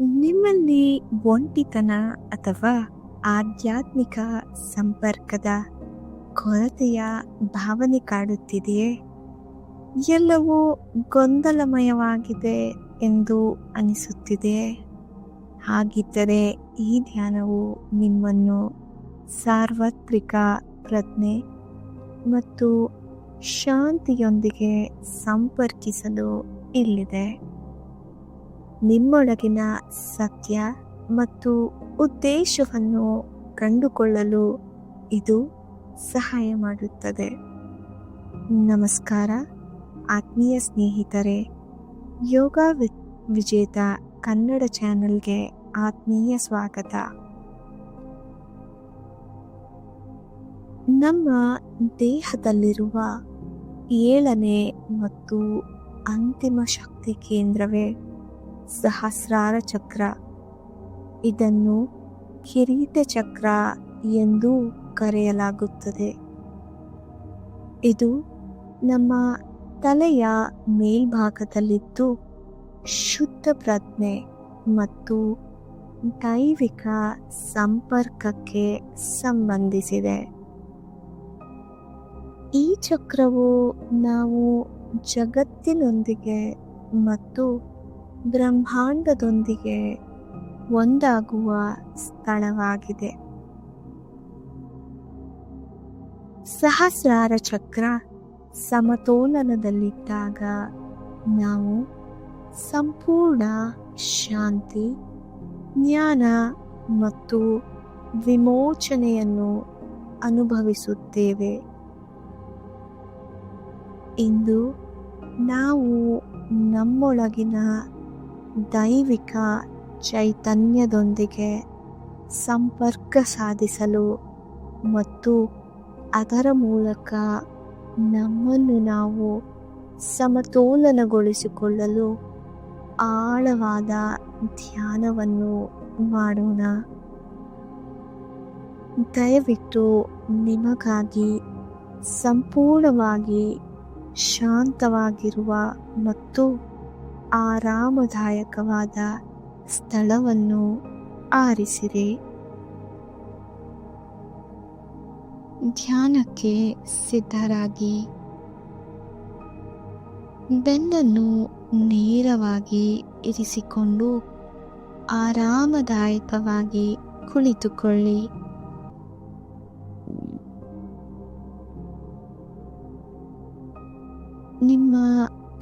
ನಿಮ್ಮಲ್ಲಿ ಒಂಟಿತನ ಅಥವಾ ಆಧ್ಯಾತ್ಮಿಕ ಸಂಪರ್ಕದ ಕೊರತೆಯ ಭಾವನೆ ಕಾಡುತ್ತಿದೆಯೇ? ಎಲ್ಲವೂ ಗೊಂದಲಮಯವಾಗಿದೆ ಎಂದು ಅನಿಸುತ್ತಿದೆ ಹಾಗಿದ್ದರೆ ಈ ಧ್ಯಾನವು ನಿಮ್ಮನ್ನು ಸಾರ್ವತ್ರಿಕ ಪ್ರಜ್ಞೆ ಮತ್ತು ಶಾಂತಿಯೊಂದಿಗೆ ಸಂಪರ್ಕಿಸಲು ಇಲ್ಲಿದೆ. ನಿಮ್ಮೊಳಗಿನ ಸತ್ಯ ಮತ್ತು ಉದ್ದೇಶವನ್ನು ಕಂಡುಕೊಳ್ಳಲು ಇದು ಸಹಾಯ ಮಾಡುತ್ತದೆ. ನಮಸ್ಕಾರ. ಆತ್ಮೀಯ ಸ್ನೇಹಿತರೆ, ಯೋಗ ವಿಜೇತ ಕನ್ನಡ ಚಾನೆಲ್ಗೆ ಆತ್ಮೀಯ ಸ್ವಾಗತ. ನಮ್ಮ ದೇಹದಲ್ಲಿರುವ ಏಳನೇ ಮತ್ತು ಅಂತಿಮ ಶಕ್ತಿ ಕೇಂದ್ರವೇ ಸಹಸ್ರಾರ ಚಕ್ರ ಇದನ್ನು ಕಿರೀಟ ಚಕ್ರ ಎಂದು ಕರೆಯಲಾಗುತ್ತದೆ. ಇದು ನಮ್ಮ ತಲೆಯ ಮೇಲ್ಭಾಗದಲ್ಲಿದ್ದು ಶುದ್ಧ ಪ್ರಜ್ಞೆ ಮತ್ತು ದೈವಿಕ ಸಂಪರ್ಕಕ್ಕೆ ಸಂಬಂಧಿಸಿದೆ. ಈ ಚಕ್ರವು ನಾವು ಜಗತ್ತಿನೊಂದಿಗೆ ಮತ್ತು ಬ್ರಹ್ಮಾಂಡದೊಂದಿಗೆ ಒಂದಾಗುವ ಸ್ಥಳವಾಗಿದೆ. ಸಹಸ್ರಾರ ಚಕ್ರ ಸಮತೋಲನದಲ್ಲಿದ್ದಾಗ ನಾವು ಸಂಪೂರ್ಣ ಶಾಂತಿ, ಜ್ಞಾನ ಮತ್ತು ವಿಮೋಚನೆಯನ್ನು ಅನುಭವಿಸುತ್ತೇವೆ. ಇಂದು ನಾವು ನಮ್ಮೊಳಗಿನ ದೈವಿಕ ಚೈತನ್ಯದೊಂದಿಗೆ ಸಂಪರ್ಕ ಸಾಧಿಸಲು ಮತ್ತು ಅದರ ಮೂಲಕ ನಮ್ಮನ್ನು ನಾವು ಸಮತೋಲನಗೊಳಿಸಿಕೊಳ್ಳಲು ಆಳವಾದ ಧ್ಯಾನವನ್ನು ಮಾಡೋಣ. ದಯವಿಟ್ಟು ನಿಮಗಾಗಿ ಸಂಪೂರ್ಣವಾಗಿ ಶಾಂತವಾಗಿರುವ ಮತ್ತು ಆರಾಮದಾಯಕವಾದ ಸ್ಥಳವನ್ನು ಆರಿಸಿರಿ. ಧ್ಯಾನಕ್ಕೆ ಸಿದ್ಧರಾಗಿ. ಬೆನ್ನನ್ನು ನೇರವಾಗಿ ಇರಿಸಿಕೊಂಡು ಆರಾಮದಾಯಕವಾಗಿ ಕುಳಿತುಕೊಳ್ಳಿ.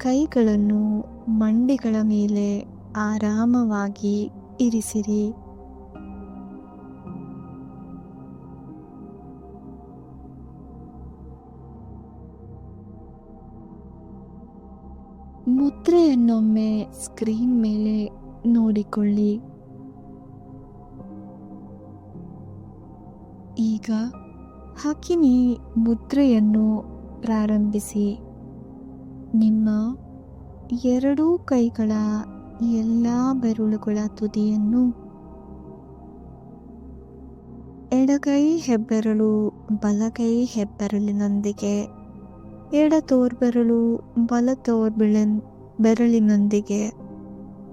ಕೈಗಳನ್ನು ಮಂಡಿಗಳ ಮೇಲೆ ಆರಾಮವಾಗಿ ಇರಿಸಿರಿ. ಮುದ್ರೆಯನ್ನೊಮ್ಮೆ ಸ್ಕ್ರೀನ್ ಮೇಲೆ ನೋಡಿಕೊಳ್ಳಿ. ಈಗ ಹಕಿನಿ ಮುದ್ರೆಯನ್ನು ಪ್ರಾರಂಭಿಸಿ. ನಿಮ್ಮ ಎರಡೂ ಕೈಗಳ ಎಲ್ಲ ಬೆರಳುಗಳ ತುದಿಯನ್ನು ಎಡಗೈ ಹೆಬ್ಬೆರಳು, ಬಲಗೈ ಹೆಬ್ಬೆರಳಿನೊಂದಿಗೆ ಎಡ ತೋರ್ಬೆರಳು ಬಲ ತೋರ್ಬೆಳ ಬೆರಳಿನೊಂದಿಗೆ,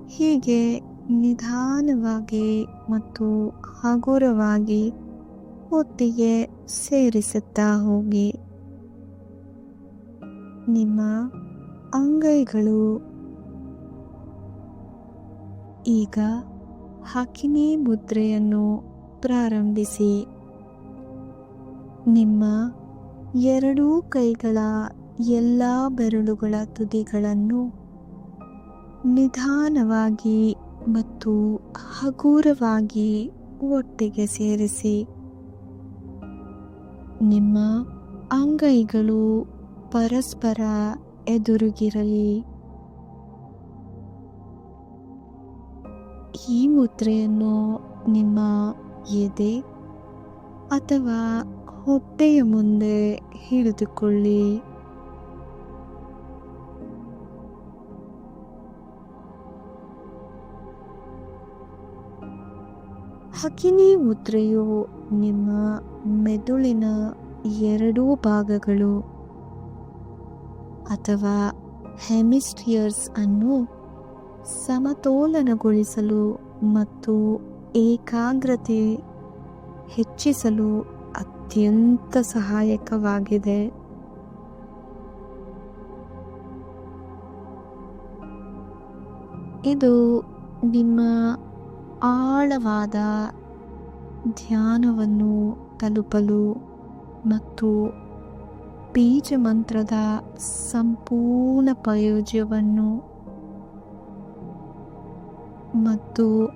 ಹೀಗೆ ನಿಧಾನವಾಗಿ ಮತ್ತು ಹಗುರವಾಗಿ ಒಟ್ಟಿಗೆ ಸೇರಿಸುತ್ತಾ ಹೋಗಿ. ನಿಮ್ಮ ಅಂಗೈಗಳು. ಈಗ ಹಕಿನಿ ಮುದ್ರೆಯನ್ನು ಪ್ರಾರಂಭಿಸಿ. ನಿಮ್ಮ ಎರಡೂ ಕೈಗಳ ಎಲ್ಲ ಬೆರಳುಗಳ ತುದಿಗಳನ್ನು ನಿಧಾನವಾಗಿ ಮತ್ತು ಹಗುರವಾಗಿ ಒಟ್ಟಿಗೆ ಸೇರಿಸಿ. ನಿಮ್ಮ ಅಂಗೈಗಳು ಪರಸ್ಪರ ಎದುರುಗಿರಲಿ. ಈ ಮುದ್ರೆಯನ್ನು ನಿಮ್ಮ ಎದೆ ಅಥವಾ ಹೊಟ್ಟೆಯ ಮುಂದೆ ಹಿಡಿದುಕೊಳ್ಳಿ. ಹಕಿನಿ ಮುದ್ರೆಯು ನಿಮ್ಮ ಮೆದುಳಿನ ಎರಡೂ ಭಾಗಗಳು ಅಥವಾ ಹೆಮಿಸ್ಟಿಯರ್ಸ್ ಅನ್ನು ಸಮತೋಲನಗೊಳಿಸಲು ಮತ್ತು ಏಕಾಗ್ರತೆ ಹೆಚ್ಚಿಸಲು ಅತ್ಯಂತ ಸಹಾಯಕವಾಗಿದೆ. ಇದು ನಿಮ್ಮ ಆಳವಾದ ಧ್ಯಾನವನ್ನು ತಲುಪಲು ಮತ್ತು ಬೀಜ ಮಂತ್ರದ ಸಂಪೂರ್ಣ ಪ್ರಯೋಜನವನ್ನು ಮತ್ತು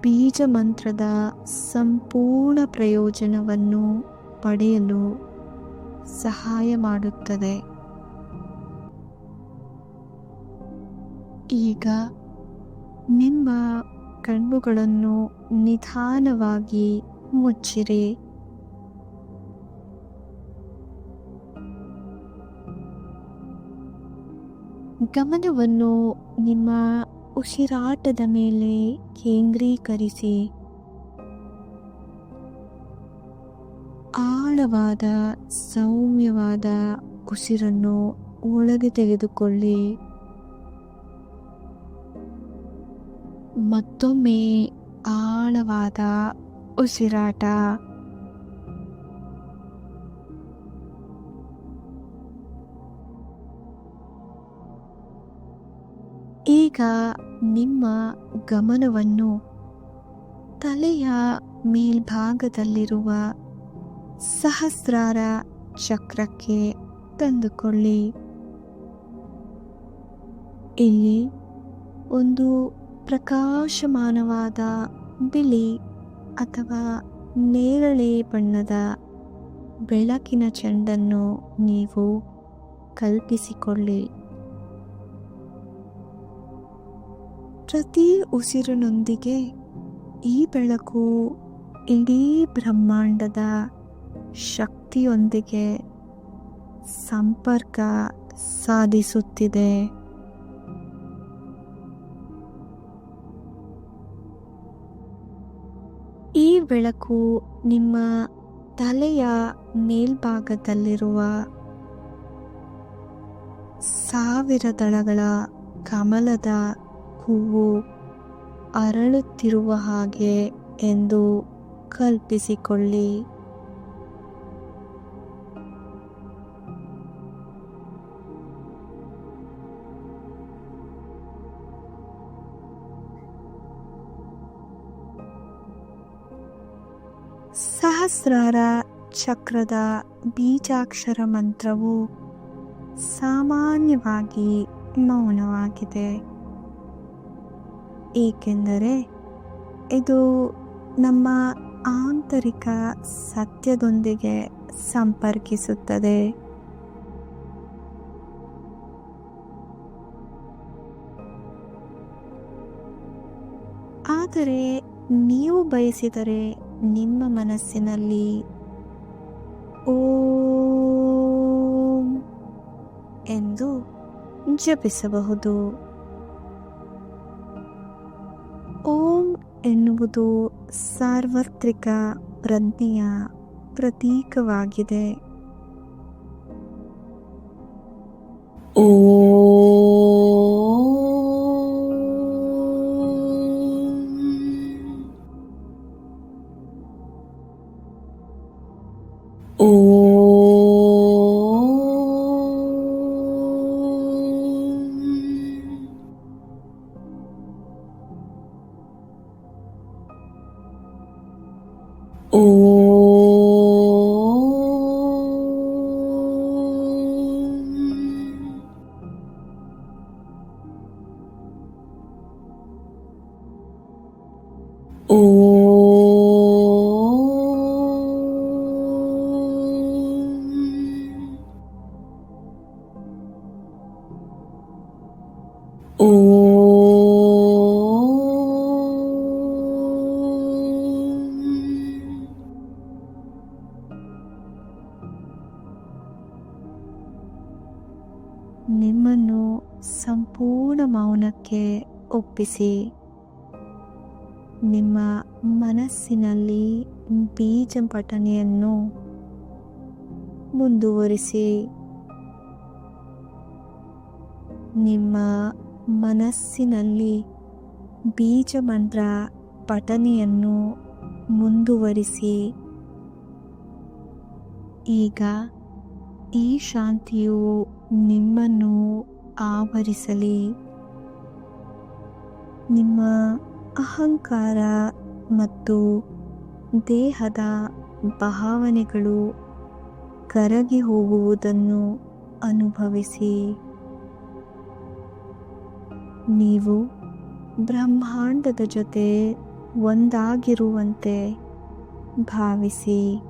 ಬೀಜ ಮಂತ್ರದ ಸಂಪೂರ್ಣ ಪ್ರಯೋಜನವನ್ನು ಪಡೆಯಲು ಸಹಾಯ ಮಾಡುತ್ತದೆ. ಈಗ ನಿಮ್ಮ ಕಣ್ಣುಗಳನ್ನು ನಿಧಾನವಾಗಿ ಮುಚ್ಚಿರಿ. ಗಮನವನ್ನು ನಿಮ್ಮ ಉಸಿರಾಟದ ಮೇಲೆ ಕೇಂದ್ರೀಕರಿಸಿ. ಆಳವಾದ ಸೌಮ್ಯವಾದ ಉಸಿರನ್ನು ಒಳಗೆ ತೆಗೆದುಕೊಳ್ಳಿ. ಮತ್ತೊಮ್ಮೆ ಆಳವಾದ ಉಸಿರಾಟ. ನಿಮ್ಮ ಗಮನವನ್ನು ತಲೆಯ ಮೇಲ್ಭಾಗದಲ್ಲಿರುವ ಸಹಸ್ರಾರ ಚಕ್ರಕ್ಕೆ ತಂದುಕೊಳ್ಳಿ. ಇಲ್ಲಿ ಒಂದು ಪ್ರಕಾಶಮಾನವಾದ ಬಿಳಿ ಅಥವಾ ನೇರಳೆ ಬಣ್ಣದ ಬೆಳಕಿನ ಚೆಂಡನ್ನು ನೀವು ಕಲ್ಪಿಸಿಕೊಳ್ಳಿ. ಪ್ರತಿ ಉಸಿರಿನೊಂದಿಗೆ ಈ ಬೆಳಕು ಇಡೀ ಬ್ರಹ್ಮಾಂಡದ ಶಕ್ತಿಯೊಂದಿಗೆ ಸಂಪರ್ಕ ಸಾಧಿಸುತ್ತಿದೆ. ಈ ಬೆಳಕು ನಿಮ್ಮ ತಲೆಯ ಮೇಲ್ಭಾಗದಲ್ಲಿರುವ ಸಾವಿರ ದಳಗಳ ಕಮಲದ ಹೂವು ಅರಳುತ್ತಿರುವ ಹಾಗೆ ಎಂದು ಕಲ್ಪಿಸಿಕೊಳ್ಳಿ. ಸಹಸ್ರಾರ ಚಕ್ರದ ಬೀಜಾಕ್ಷರ ಮಂತ್ರವು ಸಾಮಾನ್ಯವಾಗಿ ಮೌನವಾಗಿದೆ. ಏಕೆಂದರೆ ಇದು ನಮ್ಮ ಆಂತರಿಕ ಸತ್ಯದೊಂದಿಗೆ ಸಂಪರ್ಕಿಸುತ್ತದೆ. ಆದರೆ ನೀವು ಬಯಸಿದರೆ ನಿಮ್ಮ ಮನಸ್ಸಿನಲ್ಲಿ ಓ ಎಂದು ಜಪಿಸಬಹುದು. ಎನ್ನುವುದು ಸಾರ್ವತ್ರಿಕ ಪ್ರಜ್ಞೆಯ ಪ್ರತೀಕವಾಗಿದೆ. ನಿಮ್ಮನ್ನು ಸಂಪೂರ್ಣ ಮೌನಕ್ಕೆ ಒಪ್ಪಿಸಿ ಬೀಜ ಪಠನೆಯನ್ನು ಮುಂದುವರಿಸಿ. ನಿಮ್ಮ ಮನಸ್ಸಿನಲ್ಲಿ ಬೀಜ ಮಂತ್ರ ಪಠನೆಯನ್ನು ಮುಂದುವರಿಸಿ. ಈಗ ಈ ಶಾಂತಿಯು ನಿಮ್ಮನ್ನು ಆವರಿಸಲಿ. ನಿಮ್ಮ ಅಹಂಕಾರ ಮತ್ತು ದೇಹದ ಭಾವನೆಗಳು ಕರಗಿ ಹೋಗುವುದನ್ನು ಅನುಭವಿಸಿ. ನೀವು ಬ್ರಹ್ಮಾಂಡದ ಜೊತೆ ಒಂದಾಗಿರುವಂತೆ ಭಾವಿಸಿ.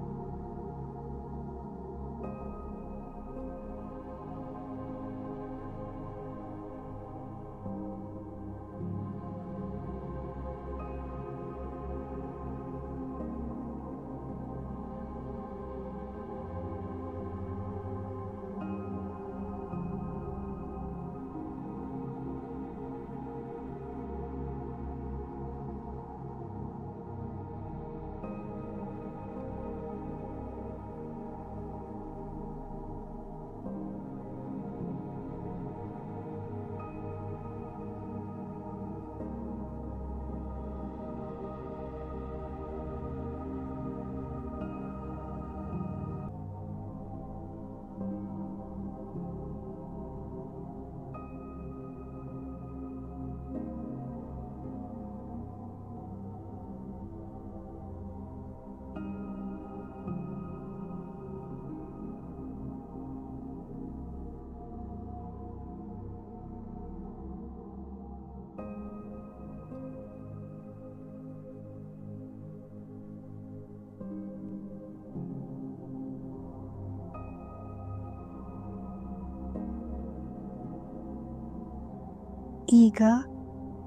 ಈಗ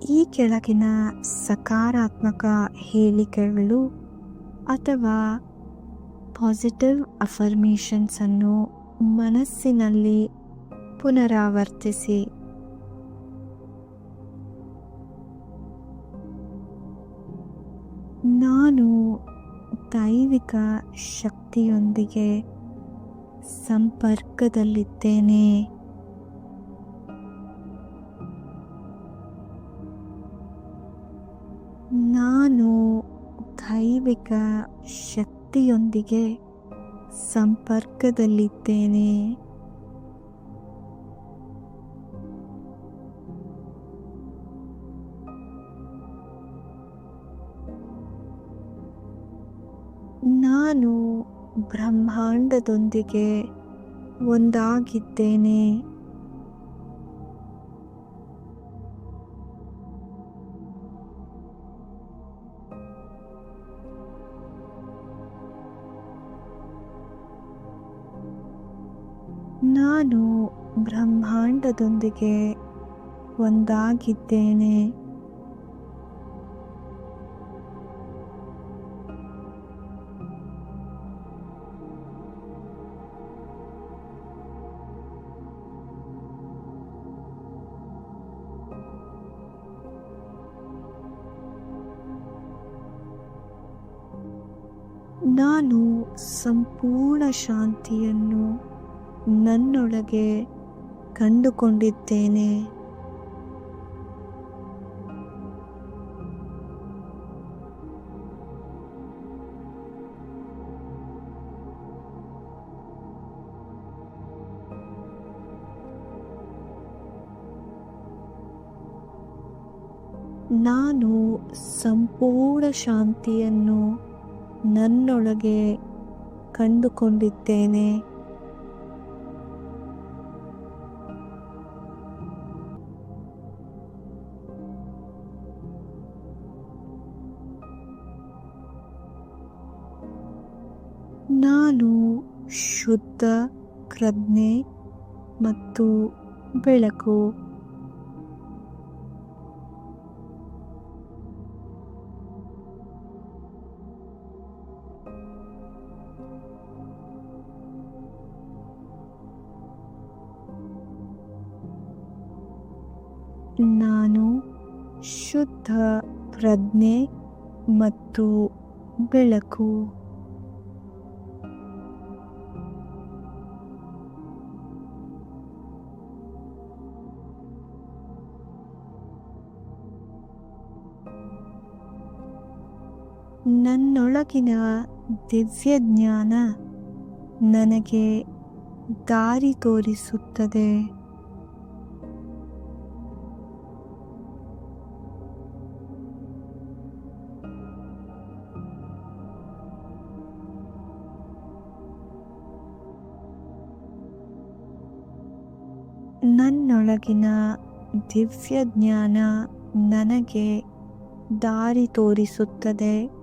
ಈ ಕೆಳಗಿನ ಸಕಾರಾತ್ಮಕ ಹೇಳಿಕೆಗಳು ಅಥವಾ ಪಾಸಿಟಿವ್ ಅಫರ್ಮೇಷನ್ಸನ್ನು ಮನಸ್ಸಿನಲ್ಲಿ ಪುನರಾವರ್ತಿಸಿ. ನಾನು ದೈವಿಕ ಶಕ್ತಿಯೊಂದಿಗೆ ಸಂಪರ್ಕದಲ್ಲಿದ್ದೇನೆ. ದೈವಿಕ ಶಕ್ತಿಯೊಂದಿಗೆ ಸಂಪರ್ಕದಲ್ಲಿದ್ದೇನೆ. ನಾನು ಬ್ರಹ್ಮಾಂಡದೊಂದಿಗೆ ಒಂದಾಗಿದ್ದೇನೆ. ನಾನು ಬ್ರಹ್ಮಾಂಡದೊಂದಿಗೆ ಒಂದಾಗಿದ್ದೇನೆ. ನಾನು ಸಂಪೂರ್ಣ ಶಾಂತಿಯನ್ನು ನನ್ನೊಳಗೆ ಕಂಡುಕೊಂಡಿದ್ದೇನೆ. ನಾನು ಸಂಪೂರ್ಣ ಶಾಂತಿಯನ್ನು ನನ್ನೊಳಗೆ ಕಂಡುಕೊಂಡಿದ್ದೇನೆ. ಶುದ್ಧ ಪ್ರಜ್ಞೆ ಮತ್ತು ಬೆಳಕು. ನಾನು ಶುದ್ಧ ಪ್ರಜ್ಞೆ ಮತ್ತು ಬೆಳಕು. ನನ್ನೊಳಗಿನ ದಿವ್ಯ ಜ್ಞಾನ ನನಗೆ ದಾರಿ ತೋರಿಸುತ್ತದೆ. ನನ್ನೊಳಗಿನ ದಿವ್ಯ ಜ್ಞಾನ ನನಗೆ ದಾರಿ ತೋರಿಸುತ್ತದೆ.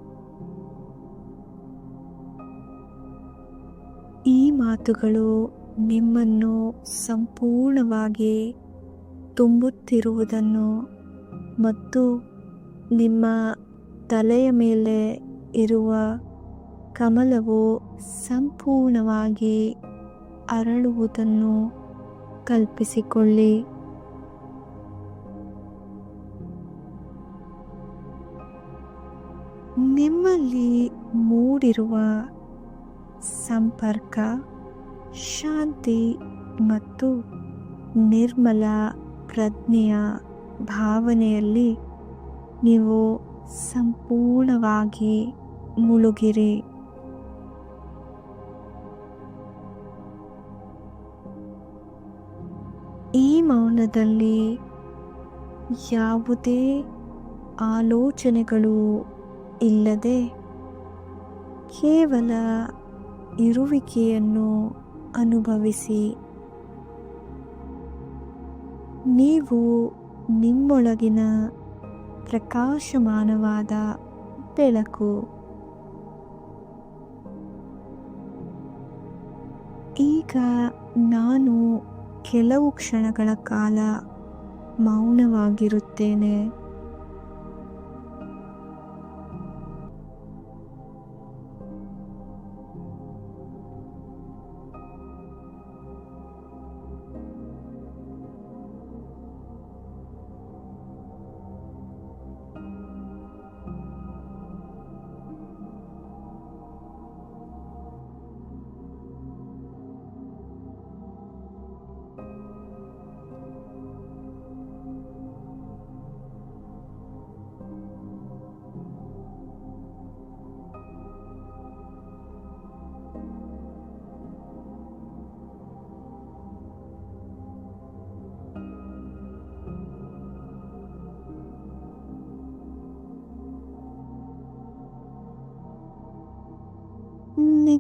ಮಾತುಗಳು ನಿಮ್ಮನ್ನು ಸಂಪೂರ್ಣವಾಗಿ ತುಂಬುತ್ತಿರುವುದನ್ನು ಮತ್ತು ನಿಮ್ಮ ತಲೆಯ ಮೇಲೆ ಇರುವ ಕಮಲವು ಸಂಪೂರ್ಣವಾಗಿ ಅರಳುವುದನ್ನು ಕಲ್ಪಿಸಿಕೊಳ್ಳಿ. ನಿಮ್ಮಲ್ಲಿ ಮೂಡಿರುವ ಸಂಪರ್ಕ ಶಾಂತಿ ಮತ್ತು ನಿರ್ಮಲ ಪ್ರಜ್ಞೆಯ ಭಾವನೆಯಲ್ಲಿ ನೀವು ಸಂಪೂರ್ಣವಾಗಿ ಮುಳುಗಿರಿ. ಈ ಮೌನದಲ್ಲಿ ಯಾವುದೇ ಆಲೋಚನೆಗಳು ಇಲ್ಲದೆ ಕೇವಲ ಇರುವಿಕೆಯನ್ನು ಅನುಭವಿಸಿ. ನೀವು ನಿಮ್ಮೊಳಗಿನ ಪ್ರಕಾಶಮಾನವಾದ ಬೆಳಕು. ಈಗ ನಾನು ಕೆಲವು ಕ್ಷಣಗಳ ಕಾಲ ಮೌನವಾಗಿರುತ್ತೇನೆ.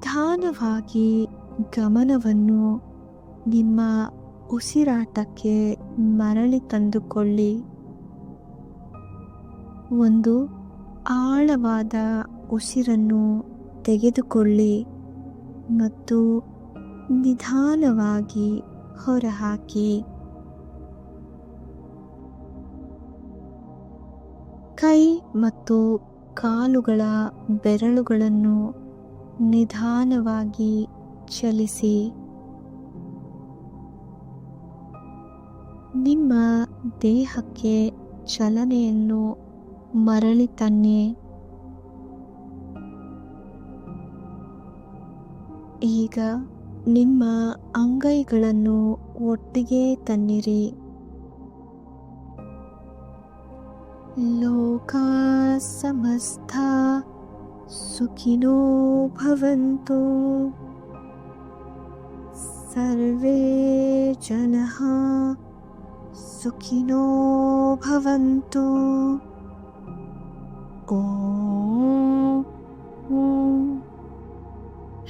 ನಿಧಾನವಾಗಿ ಗಮನವನ್ನು ನಿಮ್ಮ ಉಸಿರಾಟಕ್ಕೆ ಮರಳಿ ತಂದುಕೊಳ್ಳಿ. ಒಂದು ಆಳವಾದ ಉಸಿರನ್ನು ತೆಗೆದುಕೊಳ್ಳಿ ಮತ್ತು ನಿಧಾನವಾಗಿ ಹೊರಹಾಕಿ. ಕೈ ಮತ್ತು ಕಾಲುಗಳ ಬೆರಳುಗಳನ್ನು ನಿಧಾನವಾಗಿ ಚಲಿಸಿ. ನಿಮ್ಮ ದೇಹಕ್ಕೆ ಚಲನೆಯನ್ನು ಮರಳಿ ತನ್ನಿ. ಈಗ ನಿಮ್ಮ ಅಂಗೈಗಳನ್ನು ಒಟ್ಟಿಗೆ ತನ್ನಿರಿ. ಲೋಕ ಸಮಸ್ತ ಸುಖಿನೋ ಭವಂತು ಸರ್ವೇ ಜನಃ ಸುಖಿನೋ ಭವಂತು ಓಂ ಓಂ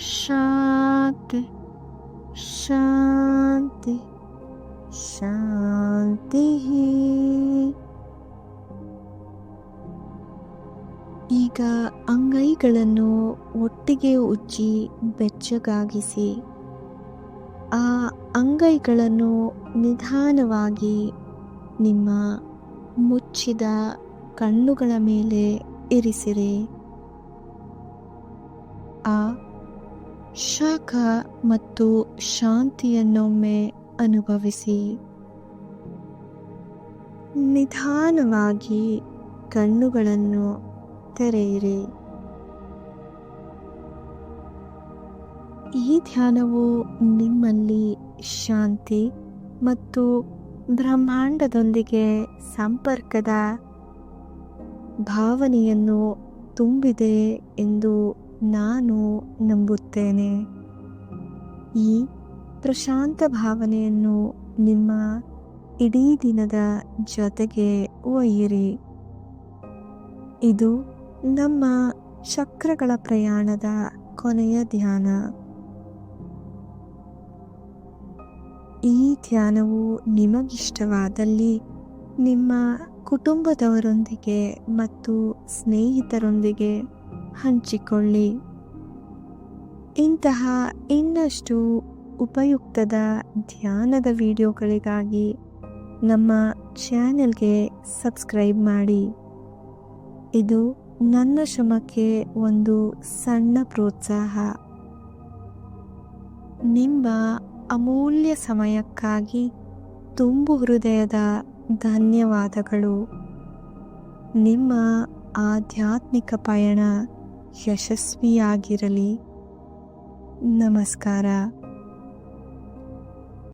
ಶಾಂತಿ ಶಾಂತಿ ಈಗ ಅಂಗೈಗಳನ್ನು ಒಟ್ಟಿಗೆ ಉಜ್ಜಿ ಬೆಚ್ಚಗಾಗಿಸಿ, ಆ ಅಂಗೈಗಳನ್ನು ನಿಧಾನವಾಗಿ ನಿಮ್ಮ ಮುಚ್ಚಿದ ಕಣ್ಣುಗಳ ಮೇಲೆ ಇರಿಸಿರಿ. ಆ ಶಾಖ ಮತ್ತು ಶಾಂತಿಯನ್ನೊಮ್ಮೆ ಅನುಭವಿಸಿ. ನಿಧಾನವಾಗಿ ಕಣ್ಣುಗಳನ್ನು ತೆರೆಯಿರಿ. ಈ ಧ್ಯಾನವು ನಿಮ್ಮಲ್ಲಿ ಶಾಂತಿ ಮತ್ತು ಬ್ರಹ್ಮಾಂಡದೊಂದಿಗೆ ಸಂಪರ್ಕದ ಭಾವನೆಯನ್ನು ತುಂಬಿದೆ ಎಂದು ನಾನು ನಂಬುತ್ತೇನೆ. ಈ ಪ್ರಶಾಂತ ಭಾವನೆಯನ್ನು ನಿಮ್ಮ ಇಡೀ ದಿನದ ಜೊತೆಗೆ ಒಯ್ಯಿರಿ. ಇದು ನಮ್ಮ ಚಕ್ರಗಳ ಪ್ರಯಾಣದ ಕೊನೆಯ ಧ್ಯಾನ. ಈ ಧ್ಯಾನವು ನಿಮಗಿಷ್ಟವಾದಲ್ಲಿ ನಿಮ್ಮ ಕುಟುಂಬದವರೊಂದಿಗೆ ಮತ್ತು ಸ್ನೇಹಿತರೊಂದಿಗೆ ಹಂಚಿಕೊಳ್ಳಿ. ಇಂತಹ ಇನ್ನಷ್ಟು ಉಪಯುಕ್ತದ ಧ್ಯಾನದ ವಿಡಿಯೋಗಳಿಗಾಗಿ ನಮ್ಮ ಚಾನೆಲ್ಗೆ ಸಬ್ಸ್ಕ್ರೈಬ್ ಮಾಡಿ. ಇದು ನನ್ನ ಶ್ರಮಕ್ಕೆ ಒಂದು ಸಣ್ಣ ಪ್ರೋತ್ಸಾಹ. ನಿಮ್ಮ ಅಮೂಲ್ಯ ಸಮಯಕ್ಕಾಗಿ ತುಂಬು ಹೃದಯದ ಧನ್ಯವಾದಗಳು. ನಿಮ್ಮ ಆಧ್ಯಾತ್ಮಿಕ ಪಯಣ ಯಶಸ್ವಿಯಾಗಿರಲಿ. ನಮಸ್ಕಾರ.